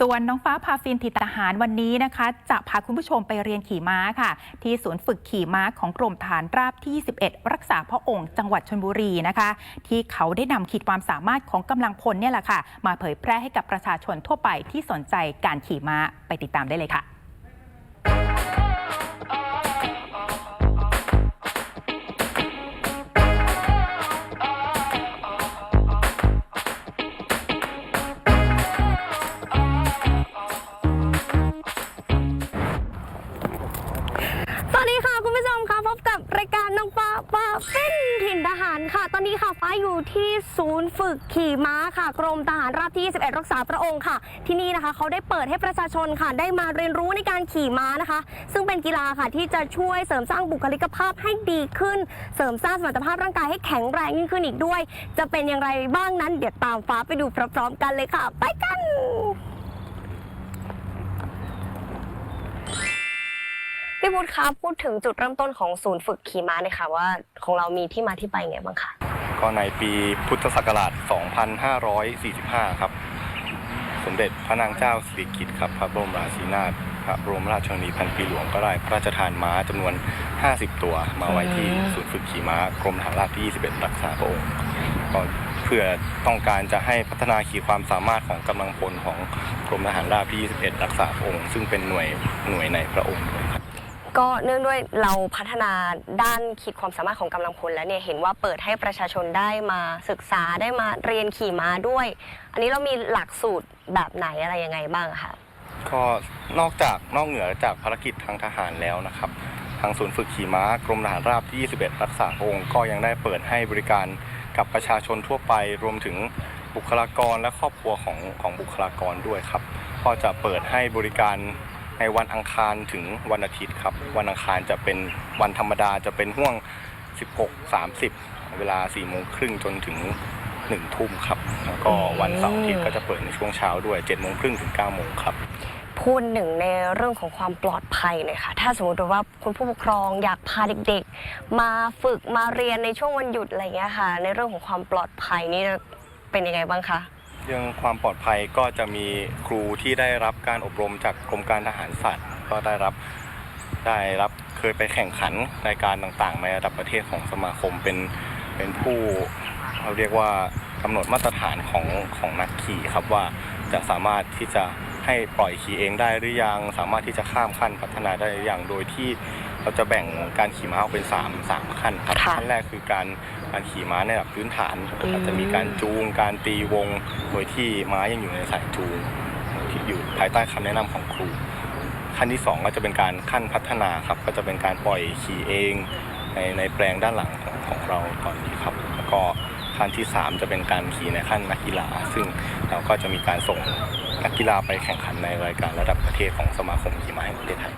ส่วนน้องฟ้าพาฟินทิตทหารวันนี้นะคะ จะพาคุณผู้ชมไปเรียนขี่ม้าค่ะ ที่ศูนย์ฝึกขี่ม้าของกรมฐานราบที่11รักษาพระองค์จังหวัดชนบุรีนะคะ ที่เขาได้นำขีดความสามารถของกำลังพลเนี่ยแหละค่ะ มาเผยแพร่ให้กับประชาชนทั่วไปที่สนใจการขี่ม้าไปติดตามได้เลยค่ะ เป็นถิ่นทหารค่ะ ตอนนี้ค่ะฟ้าอยู่ที่ศูนย์ฝึกขี่ม้าค่ะ กรมทหารราบที่ 21 รักษาพระองค์ค่ะ ที่นี่นะคะเขาได้เปิดให้ประชาชนค่ะ ได้มาเรียนรู้ในการขี่ม้านะคะ ซึ่งเป็นกีฬาค่ะที่จะช่วยเสริมสร้างบุคลิกภาพให้ดีขึ้น เสริมสร้างสมรรถภาพร่างกายให้แข็งแรงยิ่งขึ้นอีกด้วย จะเป็นอย่างไรบ้างนั้น เดี๋ยวตามฟ้าไปดูพร้อมๆกันเลยค่ะ ไปกัน พี่พุทธคะพูดถึงจุดเริ่มต้นของศูนย์ฝึกขี่ม้าเลยค่ะว่าของเรามีที่มาที่ไปไงบ้างคะก็ในปีพุทธศักราช 2545 ครับ สมเด็จพระนางเจ้าสิริกิติ์ครับพระบรมราชินีนาถพระบรมราชชนนีพันปีหลวงก็ได้พระราชทานม้าจำนวน 50 ตัว มาไว้ที่ศูนย์ฝึกขี่ม้ากรมทหารราบที่ 21 รักษาพระองค์ก็เพื่อต้องการจะให้พัฒนาขีดความสามารถของกำลังพลของกรมทหารราบที่ 21 รักษาพระองค์ ซึ่งเป็นหน่วยหน่วยในพระองค์ด้วยครับ ก็เนื่องด้วยเราพัฒนาด้านขีดความสามารถของกำลังพลแล้วเนี่ยเห็นว่าเปิดให้ประชาชนได้มาศึกษาได้มาเรียนขี่ม้าด้วย อันนี้เรามีหลักสูตรแบบไหนอะไรยังไงบ้างคะ ก็นอกจากนอกเหนือจากภารกิจทางทหารแล้วนะครับ ทางศูนย์ฝึกขี่ม้ากรมทหารราบที่ 21 รักษาพระองค์ก็ยังได้เปิดให้บริการกับประชาชนทั่วไป รวมถึงบุคลากรและครอบครัวของของบุคลากรด้วยครับ ก็จะเปิดให้บริการ ในวันอังคารถึงวันอาทิตย์ครับ วันอังคารจะเป็นวันธรรมดาจะเป็นห่วง 16-30 เวลา4โมงครึ่งจนถึง1ทุ่มครับ แล้วก็วันเสาร์อาทิตย์ก็จะเปิดในช่วงเช้าด้วย7โมงครึ่งถึง9โมงครับพูดหนึ่งในเรื่องของความปลอดภัยหน่ยค่ะ ถ้าสมมติว่าคุณผู้ปกครองอยากพาเด็กๆ มาฝึกมาเรียนในช่วงวันหยุดอะไรเงี้ยค่ะ ในเรื่องของความปลอดภัยนี่เป็นยังไงบ้างคะ เรื่องความปลอดภัยก็จะมีครูที่ได้รับการอบรมจากกรมการทหารสัตว์ ก็ได้รับได้รับเคยไปแข่งขันรายการต่างๆ ในระดับประเทศของสมาคมเป็นเป็นผู้เราเรียกว่ากำหนดมาตรฐานของของนักขี่ครับว่าจะสามารถที่จะให้ปล่อยขี่เองได้หรือยังสามารถที่จะข้ามขั้นพัฒนาได้หรือยังโดยที่เราจะแบ่งการขี่ม้าออกเป็นสามสามขั้นครับค่ะขั้นแรกคือการ การขี่ม้าในระดับพื้นฐานอืมจะมีการจูงการตีวงโดยที่ม้ายังอยู่ในสายจูงที่อยู่ภายใต้คำแนะนำของครู ขั้นที่สองก็จะเป็นการขั้นพัฒนาครับ ก็จะเป็นการปล่อยขี่เองในในแปลงด้านหลังของของเราตอนนี้ครับ แล้วก็ขั้นที่สามจะเป็นการขี่ในขั้นนักกีฬา ซึ่งเราก็จะมีการส่งนักกีฬาไปแข่งขันในรายการระดับประเทศของสมาคมขี่ม้าแห่งประเทศไทย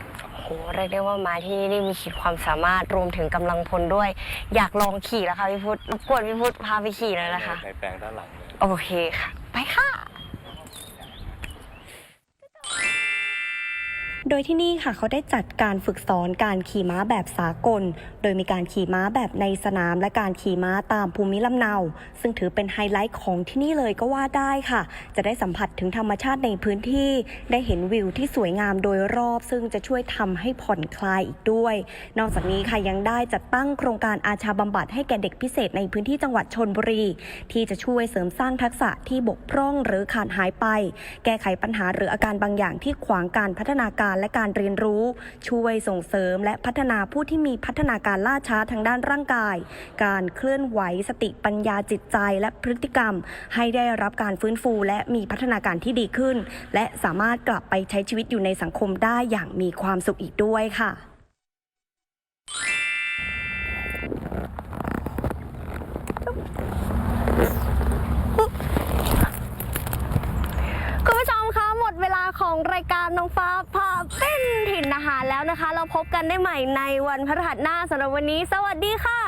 เรียกได้ว่าม้าที่นี่ได้มีขีดความสามารถรวมถึงกำลังพลด้วย อยากลองขี่แล้วค่ะพี่พุทธรบกวนพี่พุทธพาไปขี่เลยนะคะในแปลงด้านหลังโอเคค่ะ ไปค่ะ โดยที่นี่ค่ะเขาได้จัดการฝึกสอนการขี่ม้าแบบสากล โดยมีการขี่ม้าแบบในสนามและการขี่ม้าตามภูมิลำเนา ซึ่งถือเป็นไฮไลท์ของที่นี่เลยก็ว่าได้ค่ะ จะได้สัมผัสถึงธรรมชาติในพื้นที่ ได้เห็นวิวที่สวยงามโดยรอบ ซึ่งจะช่วยทำให้ผ่อนคลายอีกด้วย นอกจากนี้ค่ะยังได้จัดตั้งโครงการอาชาบำบัดให้แก่เด็กพิเศษในพื้นที่จังหวัดชนบุรี ที่จะช่วยเสริมสร้างทักษะที่บกพร่องหรือขาดหายไป แก้ไขปัญหาหรืออาการบางอย่างที่ขวางการพัฒนาการและการเรียนรู้ ช่วยส่งเสริมและพัฒนาผู้ที่มีพัฒนาการล่าช้าทางด้านร่างกาย การเคลื่อนไหวสติปัญญาจิตใจและพฤติกรรม ให้ได้รับการฟื้นฟูและมีพัฒนาการที่ดีขึ้น และสามารถกลับไปใช้ชีวิตอยู่ในสังคมได้อย่างมีความสุขอีกด้วยค่ะ รายการน้องฟ้าพาเป็นถิ่นอาหารแล้วนะคะ เราพบกันได้ใหม่ในวันพฤหัสหน้าสำหรับวันนี้ สวัสดีค่ะ